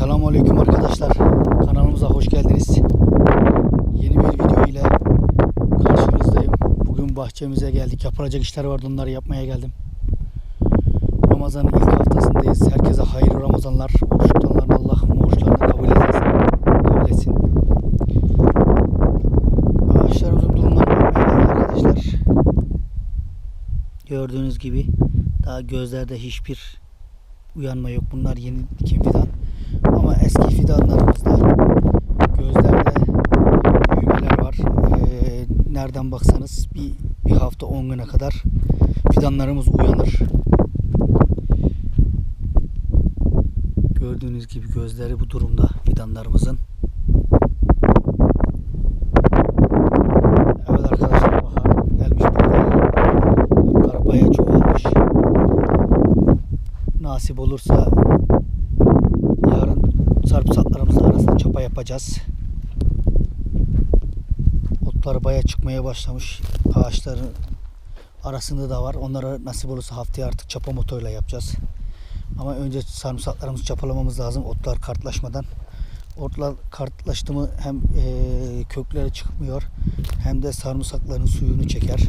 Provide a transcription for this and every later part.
Selamünaleyküm arkadaşlar. Kanalımıza hoş geldiniz. Yeni bir video ile karşınızdayım. Bugün bahçemize geldik. Yapılacak işler vardı onları yapmaya geldim. Ramazan'ın ilk haftasındayız. Herkese hayırlı Ramazanlar. Oruç Allah oruçlarını kabul etsin. Kabul etsin. Yapmaya geldik arkadaşlar. Gördüğünüz gibi daha gözlerde hiçbir uyanma yok. Bunlar yeni dikim fidan. Ama eski fidanlarımızda gözlerde büyümeler var. Ee, nereden baksanız bir, bir hafta 10 güne kadar fidanlarımız uyanır. Gördüğünüz gibi gözleri bu durumda fidanlarımızın. Evet arkadaşlar bahar gelmiş burada. Çoğalmış. Nasip olursa yarın sarımsaklarımızın arasında çapa yapacağız. Otlar baya çıkmaya başlamış. Ağaçların arasında da var. Onlara nasip olursa haftaya artık çapa motoruyla yapacağız. Ama önce sarımsaklarımızı çapalamamız lazım otlar kartlaşmadan. Otlar kartlaştı mı hem eee, kökleri çıkmıyor hem de sarımsakların suyunu çeker.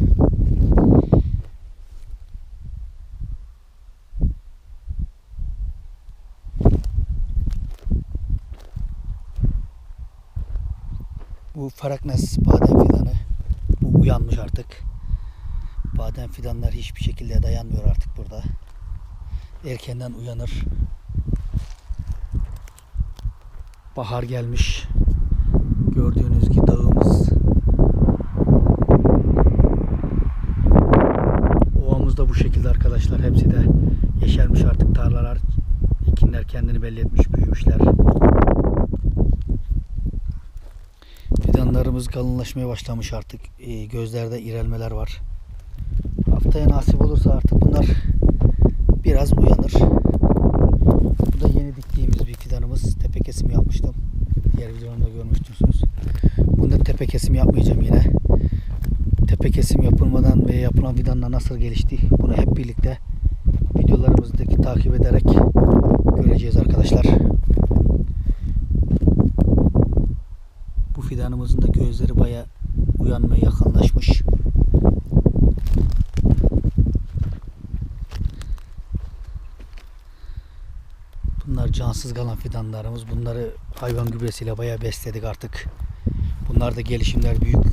Bu Faraknes badem fidanı. Bu uyanmış artık. Badem fidanlar hiçbir şekilde dayanmıyor artık burada. Erkenden uyanır. Bahar gelmiş. Gördüğünüz gibi dağımız. Ovamız da bu şekilde arkadaşlar. Hepsi de yeşermiş artık tarlalar. Ekinler kendini belli etmiş, büyümüşler. Fidanlarımız kalınlaşmaya başlamış artık. Ee, gözlerde irelmeler var. Haftaya nasip olursa artık bunlar biraz uyanır. Bu da yeni diktiğimiz bir fidanımız. Tepe kesim yapmıştım. Diğer videomda görmüştünüz. Bunda tepe kesim yapmayacağım yine. Tepe kesim yapılmadan ve yapılan fidanla nasıl gelişti bunu hep birlikte videolarımızdaki takip ederek göreceğiz arkadaşlar. Bu fidanımızın da gözleri baya uyanmaya yakınlaşmış. Bunlar cansız kalan fidanlarımız. Bunları hayvan gübresiyle baya besledik artık. Bunlar da gelişimler büyük.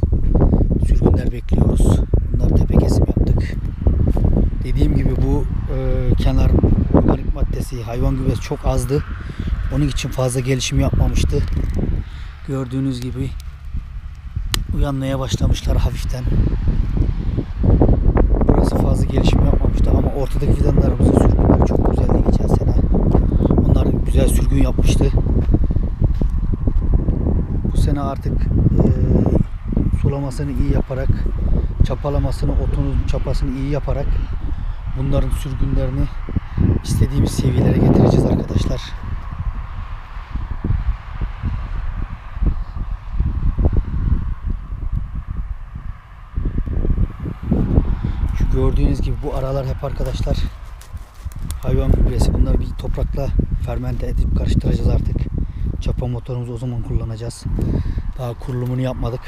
Sürgünler bekliyoruz. Bunlar tepe kesim yaptık. Dediğim gibi bu e, kenar organik maddesi hayvan gübresi çok azdı. Onun için fazla gelişim yapmamıştı. Gördüğünüz gibi uyanmaya başlamışlar hafiften. Burası fazla gelişim yapmamıştı ama ortadaki fidanlarımızın sürgünleri çok güzeldi geçen sene. Onlar güzel sürgün yapmıştı. Bu sene artık eee, sulamasını iyi yaparak, çapalamasını, otunun çapasını iyi yaparak bunların sürgünlerini istediğimiz seviyelere getireceğiz arkadaşlar. Şu gördüğünüz gibi bu aralar hep arkadaşlar hayvan gübresi. Bunları bir toprakla fermente edip karıştıracağız artık. Çapa motorumuzu o zaman kullanacağız. Daha kurulumunu yapmadık.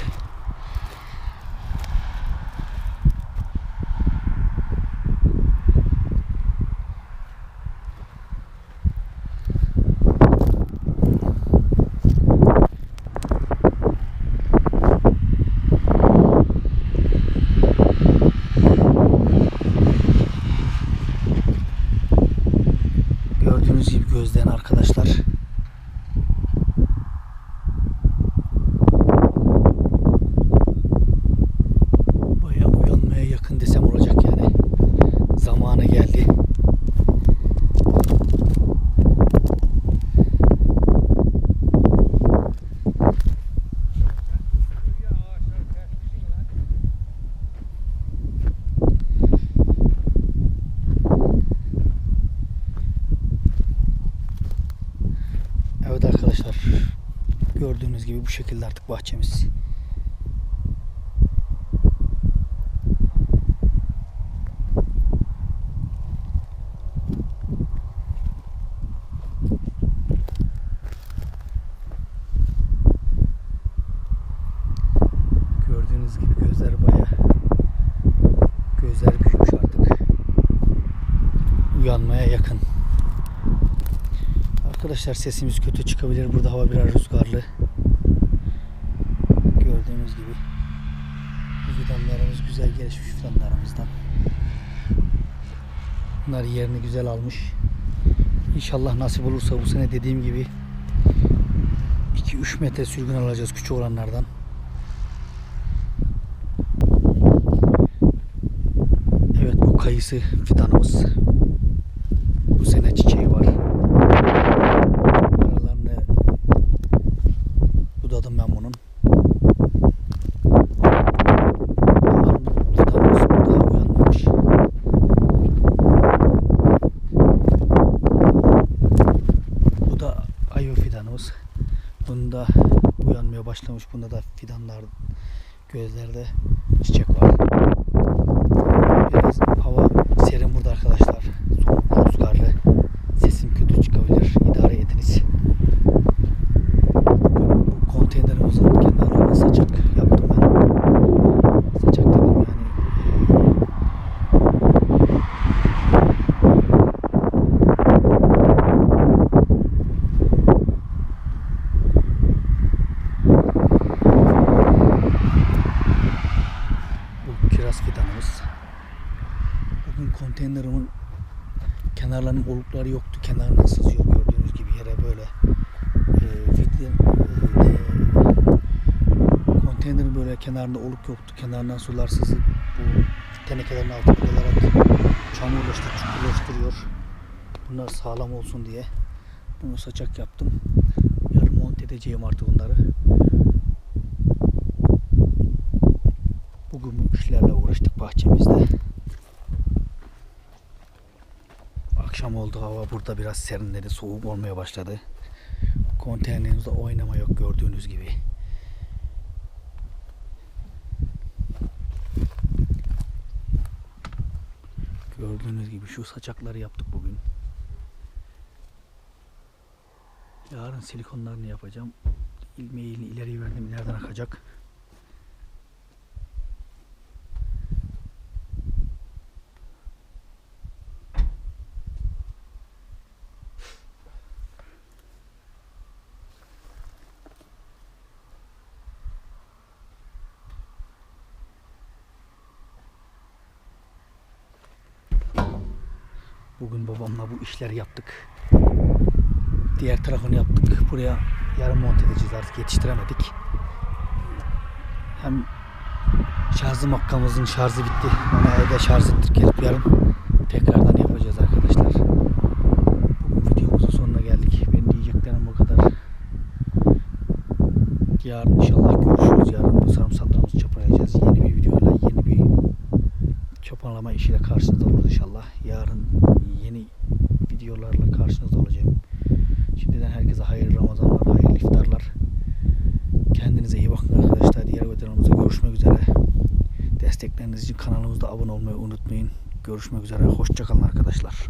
Gördüğünüz gibi bu şekilde artık bahçemiz. Gördüğünüz gibi gözler baya gözler büyümüş artık. Uyanmaya yakın. Arkadaşlar sesimiz kötü çıkabilir. Burada hava biraz rüzgarlı. Gelişmiş fidanlarımızdan. Bunlar yerini güzel almış. İnşallah nasip olursa bu sene dediğim gibi 2-3 metre sürgün alacağız küçük olanlardan. Evet bu kayısı fidanımız. Bu sene çiçeği var. Aralarını budadım ben bunun. Bakalım fidanımız daha uyanmamış. Bu da fidanımız. Bunda uyanmaya başlamış. Bunda da fidanlar gözlerde çiçek var. Biraz hava serin burada arkadaşlar. Soğuk rüzgarlı. Sesim kötü çıkabilir. İdare ediniz. Bu konteynerimizin kenarlarına saçak yaptım ben. Saçak dedim yani. Bu kiraz fidanımız. Bugün konteynerimin kenarlarının olukları yoktu. Kenarından sızıyor gördüğünüz gibi yere böyle. E, fidan, e, böyle kenarında oluk yoktu. Kenarından sular sızıp bu tenekelerin altına gelarak çamurlaştırıp çukurlaştırıyor. Bunlar sağlam olsun diye bunu saçak yaptım. Yarın monte edeceğim artık bunları. Bugün bu işlerle uğraştık bahçemizde. Akşam oldu hava burada biraz serinledi. Soğuk olmaya başladı. Konteynerimizde oynama yok gördüğünüz gibi. Gördüğünüz gibi şu saçakları yaptık bugün. Yarın silikonlarını yapacağım. İlmeği ileri verdim ileriden akacak. Bugün babamla bu işleri yaptık. Diğer tarafını yaptık. Buraya yarın monte edeceğiz artık yetiştiremedik. Hem şarjı makkamızın şarjı bitti. Ona evde şarj ettik gelip yarın tekrardan yapacağız arkadaşlar. Bugün videomuzun sonuna geldik. Benim diyeceklerim bu kadar. Yarın inşallah görüşürüz. Yarın bu sarımsaklarımızı çapalayacağız. Yeni bir videoyla yeni bir çopanlama işiyle karşınızda oluruz inşallah. Yarın yeni videolarla karşınızda olacağım. Şimdiden herkese hayırlı Ramazanlar, hayırlı iftarlar. Kendinize iyi bakın arkadaşlar. Diğer videolarımızda görüşmek üzere. Destekleriniz için kanalımızda abone olmayı unutmayın. Görüşmek üzere. Hoşçakalın arkadaşlar.